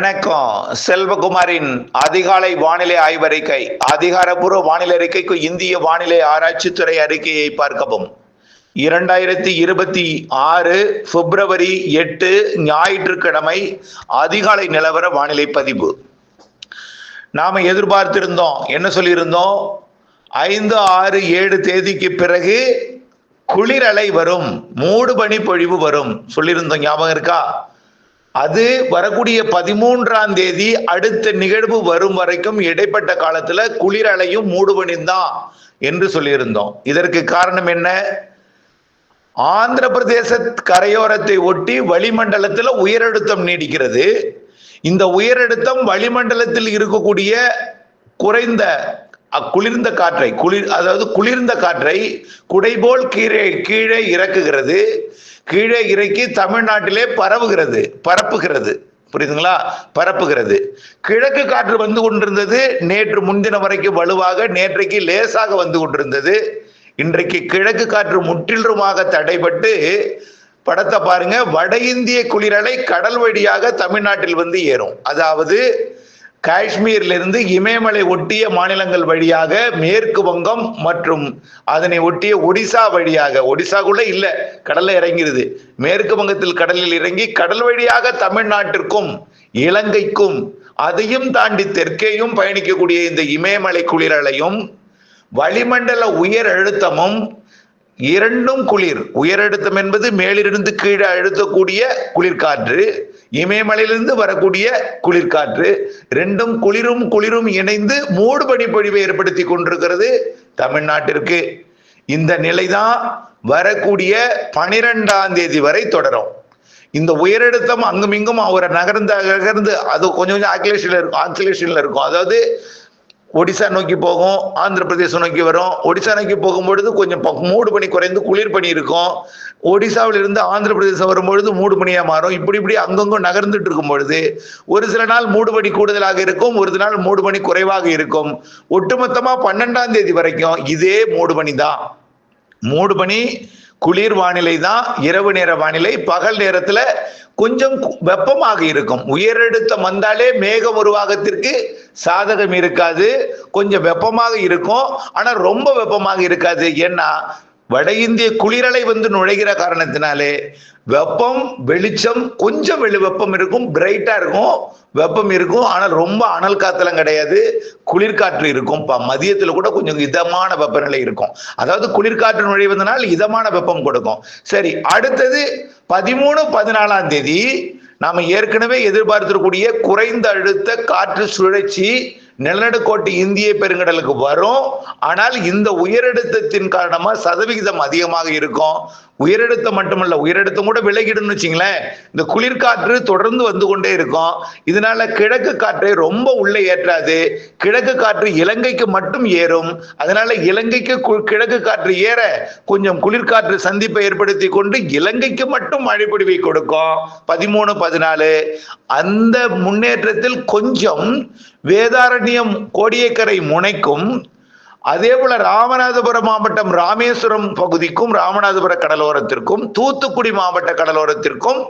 வணக்கம். செல்வகுமாரின் அதிகாலை வானிலை ஆய்வறிக்கை அதிகாரப்பூர்வ வானிலை அறிக்கைக்கு இந்திய வானிலை ஆராய்ச்சித்துறை அறிக்கையை பார்க்கவும். இரண்டாயிரத்தி இருபத்தி ஆறு பிப்ரவரி எட்டு ஞாயிற்றுக்கிழமை அதிகாலை நிலவர வானிலை பதிவு. நாம எதிர்பார்த்திருந்தோம். என்ன சொல்லியிருந்தோம்? ஐந்து ஆறு ஏழு தேதிக்கு பிறகு குளிரலை வரும். மூடு பனி பொழிவு வரும். சொல்லியிருந்தோம். ஞாபகம் இருக்கா? அது வரக்கூடிய பதிமூன்றாம் தேதி அடுத்த நிகழ்வு வரும் வரைக்கும் இடைப்பட்ட காலத்துல குளிரலையும் மூடுபனியும் என்று சொல்லியிருந்தோம். இதற்கு காரணம் என்ன? ஆந்திர பிரதேச கரையோரத்தை ஒட்டி வளிமண்டலத்தில் உயரழுத்தம் நீடிக்கிறது. இந்த உயரழுத்தம் வளிமண்டலத்தில் இருக்கக்கூடிய குறைந்த அக்குளிர்ந்த காற்றை குளிர் அதாவது குளிர்ந்த காற்றை குடைபோல் கீழே கீழே இறக்குகிறது. கீழே இறக்கி தமிழ்நாட்டிலே பரவுகிறது பரப்புகிறது. புரியுதுங்களா? பரப்புகிறது. கிழக்கு காற்று வந்து கொண்டிருந்தது. நேற்று முன்தினம் வரைக்கும் வலுவாக நேற்றைக்கு லேசாக வந்து கொண்டிருந்தது. இன்றைக்கு கிழக்கு காற்று முற்றிலுமாக தடைபட்டு படத்தை பாருங்க வட இந்திய குளிரலை கடல் வழியாக தமிழ்நாட்டில் வந்து ஏறும். அதாவது காஷ்மீரிலிருந்து இமயமலை ஒட்டிய மாநிலங்கள் வழியாக மேற்கு வங்கம் மற்றும் அதனை ஒட்டிய ஒடிசா வழியாக ஒடிசாக்குள்ள இல்ல கடல்ல இறங்கிருது. மேற்கு வங்கத்தில் கடலில் இறங்கி கடல் வழியாக தமிழ்நாட்டிற்கும் இலங்கைக்கும் அதையும் தாண்டி தெற்கேயும் பயணிக்கக்கூடிய இந்த இமயமலை குளிரலையும் வளிமண்டல உயர் அழுத்தமும் இரண்டும் குளிர். உயரழுத்தம் என்பது மேலிருந்து கீழே அழுத்தக்கூடிய குளிர்காற்று இமயமலையிலிருந்து வரக்கூடிய குளிர்காற்று. ரெண்டும் குளிரும் குளிரும் இணைந்து மூடுபனி பொழிவை ஏற்படுத்தி கொண்டிருக்கிறது தமிழ்நாட்டிற்கு. இந்த நிலைதான் வரக்கூடிய பனிரெண்டாம் தேதி வரை தொடரும். இந்த உயரழுத்தம் அங்குமிங்கும் அவரை நகர்ந்து நகர்ந்து அது கொஞ்சம் கொஞ்சம் ஆக்சிலேஷன்ல இருக்கும் ஆக்சிலேஷன்ல இருக்கும். அதாவது ஒடிசா நோக்கி போகும் ஆந்திர பிரதேசம் நோக்கி வரும். ஒடிசா நோக்கி போகும்பொழுது கொஞ்சம் மூடு பனி குறைந்து குளிர் பனி இருக்கும். ஒடிசாவில் இருந்து ஆந்திர பிரதேசம் வரும்பொழுது மூடு பனியா மாறும். இப்படி இப்படி அங்கங்கும் நகர்ந்துட்டு இருக்கும் பொழுது ஒரு சில நாள் மூடு பனி கூடுதலாக இருக்கும் ஒரு சில நாள் மூடு பனி குறைவாக இருக்கும். ஒட்டுமொத்தமா பன்னெண்டாம் தேதி வரைக்கும் இதே மூடு பனி தான். மூடு பனி குளிர் வானிலை தான் இரவு நேர வானிலை பகல் நேரத்துல கொஞ்சம் கு- வெப்பமாக இருக்கும். உயரழுத்தம் வந்தாலே மேகம் உருவாகத்திற்கு சாதகம் இருக்காது கொஞ்சம் வெப்பமாக இருக்கும். ஆனால் ரொம்ப வெப்பமாக இருக்காது. ஏன்னா வட இந்திய குளிரலை வந்து நுழைகிற காரணத்தினாலே வெப்பம் வெளிச்சம் கொஞ்சம் வெளி வெப்பம் இருக்கும் பிரைட்டாக இருக்கும் வெப்பம் இருக்கும். ஆனால் ரொம்ப அனல் காத்தலாம் கிடையாது. குளிர்காற்று இருக்கும். ப- கூட கொஞ்சம் இதமான வெப்பநிலை இருக்கும். அதாவது குளிர்காற்று நுழைவதனால் இதமான வெப்பம் கொடுக்கும். சரி அடுத்தது பதிமூணு பதினாலாம் தேதி நாம ஏற்கனவே எதிர்பார்த்திருக்கூடிய குறைந்த அழுத்த காற்று சுழற்சி நிலநடுக்கோட்டு இந்திய பெருங்கடலுக்கு வரும். ஆனால் இந்த உயரழுத்தத்தின் காரணமா சதவிகிதம் அதிகமாக இருக்கும். உயரழுத்தம் மட்டுமல்ல உயரழுத்தம் கூட விலகிடும்னு வச்சிங்களேன். இந்த குளிர்காற்று தொடர்ந்து வந்து கொண்டே இருக்கும். இதனால கிழக்கு காற்றை ரொம்ப உள்ளே ஏற்றாது. கிழக்கு காற்று இலங்கைக்கு மட்டும் ஏறும். அதனால இலங்கைக்கு கு- கிழக்கு காற்று ஏற கொஞ்சம் குளிர்காற்று சந்திப்பை ஏற்படுத்தி கொண்டு இலங்கைக்கு மட்டும் மழைப்பொழிவை கொடுக்கும். பதிமூணு பதினாலு. அந்த முன்னேற்றத்தில் கொஞ்சம் வேதாரண்யம் கோடியக்கரை முனைக்கும் அதே போல ராமநாதபுரம் மாவட்டம் ராமேஸ்வரம் பகுதிக்கும் ராமநாதபுர கடலோரத்திற்கும் தூத்துக்குடி மாவட்ட கடலோரத்திற்கும்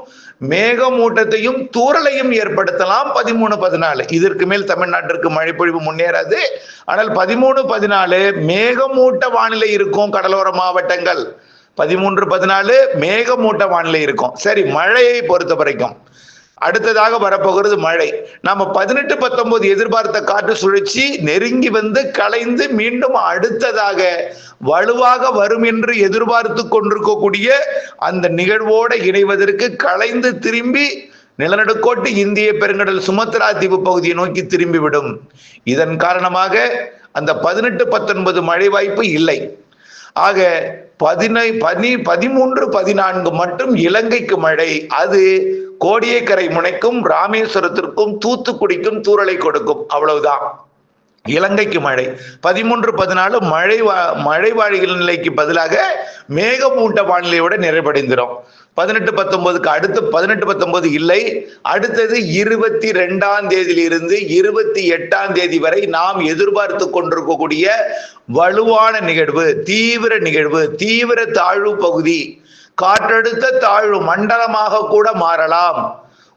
மேகமூட்டத்தையும் தூறலையும் ஏற்படுத்தலாம். பதிமூணு பதினாலு. இதற்கு மேல் தமிழ்நாட்டிற்கு மழைப்பொழிவு முன்னேறாது. ஆனால் பதிமூணு பதினாலு மேகமூட்ட வானிலை இருக்கும் கடலோர மாவட்டங்கள். பதிமூன்று பதினாலு மேகமூட்ட வானிலை இருக்கும். சரி மழையை பொறுத்த வரைக்கும். அடுத்ததாக வரப்போகிறது மழை. நாம பதினெட்டு பத்தொன்பது எதிர்பார்த்த காற்று சுழற்சி நெருங்கி வந்து கலைந்து மீண்டும் அடுத்ததாக வலுவாக வரும் என்று எதிர்பார்த்து கொண்டிருக்கக்கூடிய அந்த நிகழ்வோடு இணைவதற்கு கலைந்து திரும்பி நிலநடுக்கோட்டு இந்திய பெருங்கடல் சுமத்ரா தீவு பகுதியை நோக்கி திரும்பிவிடும். இதன் காரணமாக அந்த பதினெட்டு பத்தொன்பது மழை வாய்ப்பு இல்லை. ஆக பதினை பனி பதிமூன்று பதினான்கு மட்டும் இலங்கைக்கு மழை. அது கோடியக்கரை முனைக்கும் ராமேஸ்வரத்திற்கும் தூத்துக்குடிக்கும் தூறலை கொடுக்கும். அவ்வளவுதான். இலங்கைக்கு மழை. பதிமூன்று பதினாலு மழை வா- மழை வாழிகள் நிலைக்கு பதிலாக மேகமூட்ட வானிலையோட நிறைவடைந்திரும் பதினெட்டு பத்தொன்பதுக்கு அடுத்து பதினெட்டு பத்தொன்பது இல்லை. அடுத்தது இருபத்தி ரெண்டாம் தேதியிலிருந்து இருபத்தி எட்டாம் தேதி வரை நாம் எதிர்பார்த்து கொண்டிருக்கக்கூடிய வலுவான நிகழ்வு தீவிர நிகழ்வு தீவிர தாழ்வு பகுதி. காற்றழுத்த தாழ்வு மண்டலமாக கூட மாறலாம்.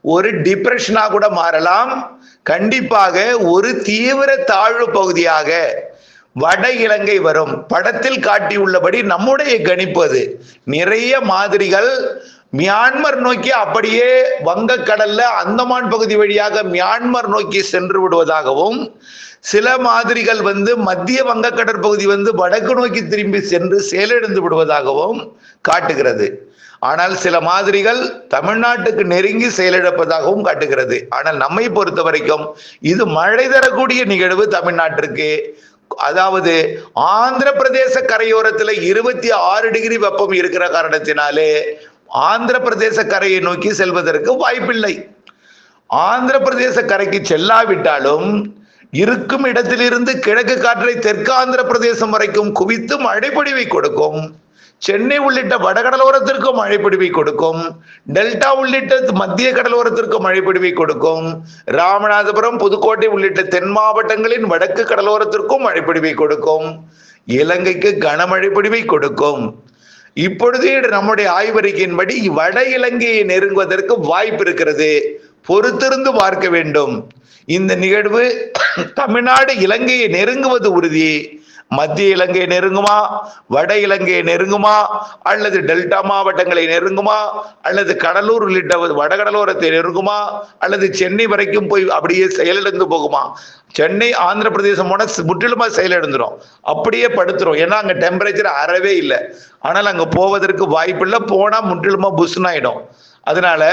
ஒரு டிப்ரெஷனா கூட மாறலாம். கண்டிப்பாக ஒரு தீவிர தாழ்வு பகுதியாக வட இலங்கை வரும். படத்தில் காட்டியுள்ளபடி நம்முடைய கணிப்பது நிறைய மாதிரிகள் மியான்மர் நோக்கி அப்படியே வங்கக்கடல்ல அந்தமான் பகுதி வழியாக மியான்மர் நோக்கி சென்று விடுவதாகவும் சில மாதிரிகள் வந்து மத்திய வங்கக்கடற் பகுதி வந்து வடக்கு நோக்கி திரும்பி சென்று செயலிழந்து விடுவதாகவும் காட்டுகிறது. ஆனால் சில மாதிரிகள் தமிழ்நாட்டுக்கு நெருங்கி செயலிழப்பதாகவும் காட்டுகிறது. ஆனால் நம்மை பொறுத்த வரைக்கும் இது மழை தரக்கூடிய நிகழ்வு தமிழ்நாட்டிற்கு. அதாவது ஆந்திர பிரதேச கரையோரத்தில் இருபத்தி ஆறு டிகிரி வெப்பம் இருக்கிற காரணத்தினாலே ஆந்திர பிரதேச கரையை நோக்கி செல்வதற்கு வாய்ப்பில்லை. ஆந்திர பிரதேச கரைக்கு செல்லாவிட்டாலும் இருக்கும் இடத்திலிருந்து கிழக்கு காற்றை தெற்கு ஆந்திர பிரதேசம் வரைக்கும் குவித்து மழைப்பொழிவை கொடுக்கும். சென்னை உள்ளிட்ட வடகடலோரத்திற்கும் மழைப்பிடிவை கொடுக்கும். டெல்டா உள்ளிட்ட மத்திய கடலோரத்திற்கும் மழைப்பிடிவை கொடுக்கும். ராமநாதபுரம் புதுக்கோட்டை உள்ளிட்ட தென் மாவட்டங்களின் வடக்கு கடலோரத்திற்கும் மழைப்பிடிவை கொடுக்கும். இலங்கைக்கு கனமழைப்பிடிவை கொடுக்கும். இப்பொழுது நம்முடைய ஆய்வறிக்கையின்படி வட இலங்கையை நெருங்குவதற்கு வாய்ப்பு இருக்கிறது. பொறுத்திருந்து பார்க்க வேண்டும். இந்த நிகழ்வு தமிழ்நாடு இலங்கையை நெருங்குவது உறுதி. மத்திய இலங்கை நெருங்குமா? வட இலங்கையை நெருங்குமா? அல்லது டெல்டா மாவட்டங்களை நெருங்குமா? அல்லது கடலூர் உள்ளிட்ட வடகடலோரத்தை நெருங்குமா? அல்லது சென்னை வரைக்கும் போய் அப்படியே செயலிழந்து போகுமா? சென்னை ஆந்திர பிரதேசம் போன முற்றிலுமா செயலிழந்துடும் அப்படியே படுத்துரும். ஏன்னா அங்க டெம்பரேச்சர் அறவே இல்லை. ஆனால் அங்க போவதற்கு வாய்ப்பு இல்லை போனா முற்றிலுமா புஷ்னு ஆயிடும் அதனால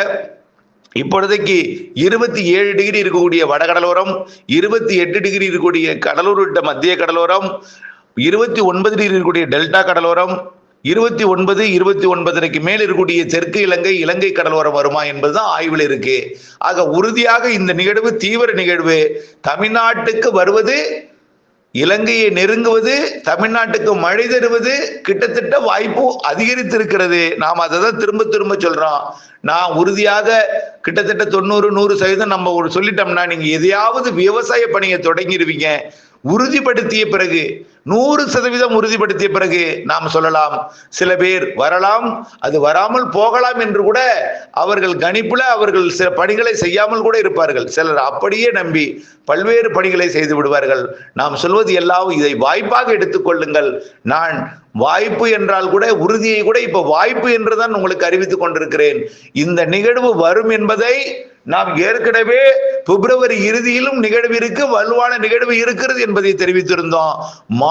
இப்பொழுதைக்கு இருபத்தி ஏழு டிகிரி இருக்கக்கூடிய வடகடலோரம் இருபத்தி எட்டு டிகிரி இருக்கக்கூடிய கடலூர் விட்ட மத்திய கடலோரம் இருபத்தி ஒன்பது டிகிரி இருக்கக்கூடிய டெல்டா கடலோரம் இருபத்தி ஒன்பது இருபத்தி ஒன்பதரைக்கு மேல் இருக்கக்கூடிய தெற்கு இலங்கை இலங்கை கடலோரம் வருமா என்பதுதான் ஆய்வில் இருக்கு. ஆக உறுதியாக இந்த நிகழ்வு தீவிர நிகழ்வு தமிழ்நாட்டுக்கு வருவது இலங்கையை நெருங்குவது தமிழ்நாட்டுக்கு மழை தருவது கிட்டத்தட்ட வாய்ப்பு அதிகரித்திருக்கிறது. நாம் அதை தான் திரும்ப திரும்ப சொல்றோம். நான் உறுதியாக கிட்டத்தட்ட தொண்ணூறு நூறு சதவீதம் நம்ம ஒரு சொல்லிட்டோம்னா நீங்க எதையாவது விவசாய பணியை தொடங்கிடுவீங்க. உறுதிப்படுத்திய பிறகு நூறு சதவீதம் உறுதிப்படுத்திய பிறகு நாம் சொல்லலாம் சில பேர் வரலாம் அது வராமல் போகலாம் என்று கூட அவர்கள் கணிப்புல அவர்கள் சில பணிகளை செய்யாமல் கூட இருப்பார்கள். சிலர் அப்படியே நம்பி பல்வேறு பணிகளை செய்து விடுவார்கள். நாம் சொல்வது எல்லாம் இதை வாய்ப்பாக எடுத்துக்கொள்ளுங்கள் நான் வாய்ப்பு என்றால் கூட உறுதியை கூட இப்ப வாய்ப்பு என்றுதான் உங்களுக்கு அறிவித்துக் கொண்டிருக்கிறேன். இந்த நிகழ்வு வரும் என்பதை நாம் ஏற்கனவே பிப்ரவரி இறுதியிலும் நிகழ்வு இருக்கு வலுவான நிகழ்வு இருக்கிறது என்பதை தெரிவித்திருந்தோம்.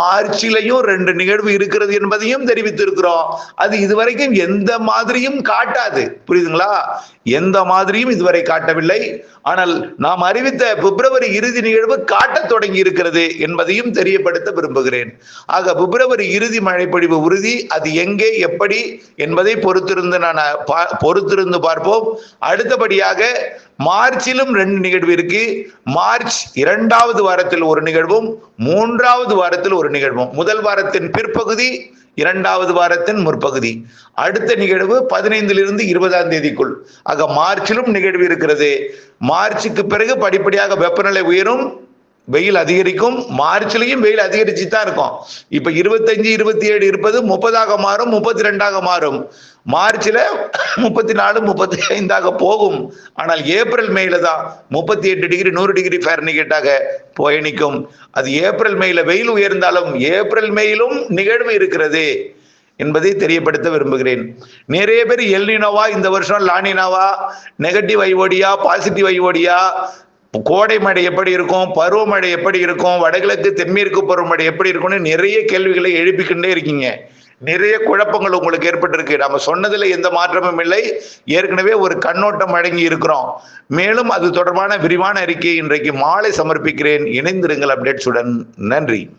மார்ச்சிலையும் ரெண்டு நிகழ்வு இருக்கிறது என்பதையும் தெரிவித்திருக்கிறோம். அது இதுவரைக்கும் எந்த மாதிரியும் காட்டாது. புரியுதுங்களா? எந்த மாதிரியும் இதுவரை காட்டவில்லை. ஆனால் நாம் அறிவித்த பிப்ரவரி இறுதி நிகழ்வு காட்டத் தொடங்கி இருக்கிறது என்பதையும் தெரியப்படுத்த விரும்புகிறேன். ஆக பிப்ரவரி இறுதி மழைப்பொழிவு உறுதி அது எங்கே எப்படி என்பதை பொறுத்திருந்து நான் பா- பொறுத்திருந்து பார்ப்போம். அடுத்தபடியாக மார்ச்சிலும் ரெண்டு நிகழ்வு இருக்கு. மார்ச் இரண்டாவது வாரத்தில் ஒரு நிகழ்வும் மூன்றாவது வாரத்தில் ஒரு நிகழ்வும். முதல் வாரத்தின் பிற்பகுதி இரண்டாவது வாரத்தின் முற்பகுதி. அடுத்த நிகழ்வு பதினைந்திலிருந்து இருபதாம் தேதிக்குள். ஆக மார்ச்சிலும் நிகழ்வு இருக்கிறது. மார்ச்சுக்கு பிறகு படிப்படியாக வெப்பநிலை உயரும். வெயில் அதிகரிக்கும். மார்ச்லயும் வெயில் அதிகரிச்சு தான் இருக்கும். இப்ப இருபத்தஞ்சு இருபத்தி ஏழு இருப்பது முப்பதாக மாறும் முப்பத்தி ரெண்டாக மாறும். மார்ச்ல முப்பத்தி நாலு முப்பத்தி ஐந்தாக போகும். ஆனால் ஏப்ரல் மேல தான் முப்பத்தி எட்டு டிகிரி நூறு டிகிரி ஃபேரன்ஹீட்டாக பயணிக்கும். அது ஏப்ரல் மேல வெயில் உயர்ந்தாலும் ஏப்ரல் மேயிலும் நிகழ்வு இருக்கிறது என்பதை தெரியப்படுத்த விரும்புகிறேன். நிறைய பேர் எல்னினோவா இந்த வருஷம் லானினாவா நெகட்டிவ் ஐஓடியா பாசிட்டிவ் ஐஓடியா கோடை மழை எப்படி இருக்கும்? பருவமழை எப்படி இருக்கும்? வடகிழக்கு தென்மேற்கு பருவமழை எப்படி இருக்கும்னு நிறைய கேள்விகளை எழுப்பிக்கிட்டே இருக்கீங்க. நிறைய குழப்பங்கள் உங்களுக்கு ஏற்பட்டிருக்கு. நம்ம சொன்னதுல எந்த மாற்றமும் இல்லை. ஏற்கனவே ஒரு கண்ணோட்டம் வழங்கி இருக்கிறோம். மேலும் அது தொடர்பான விரிவான அறிக்கையை இன்றைக்கு மாலை சமர்ப்பிக்கிறேன். இணைந்திருங்கள் அப்டேட்ஸுடன். நன்றி.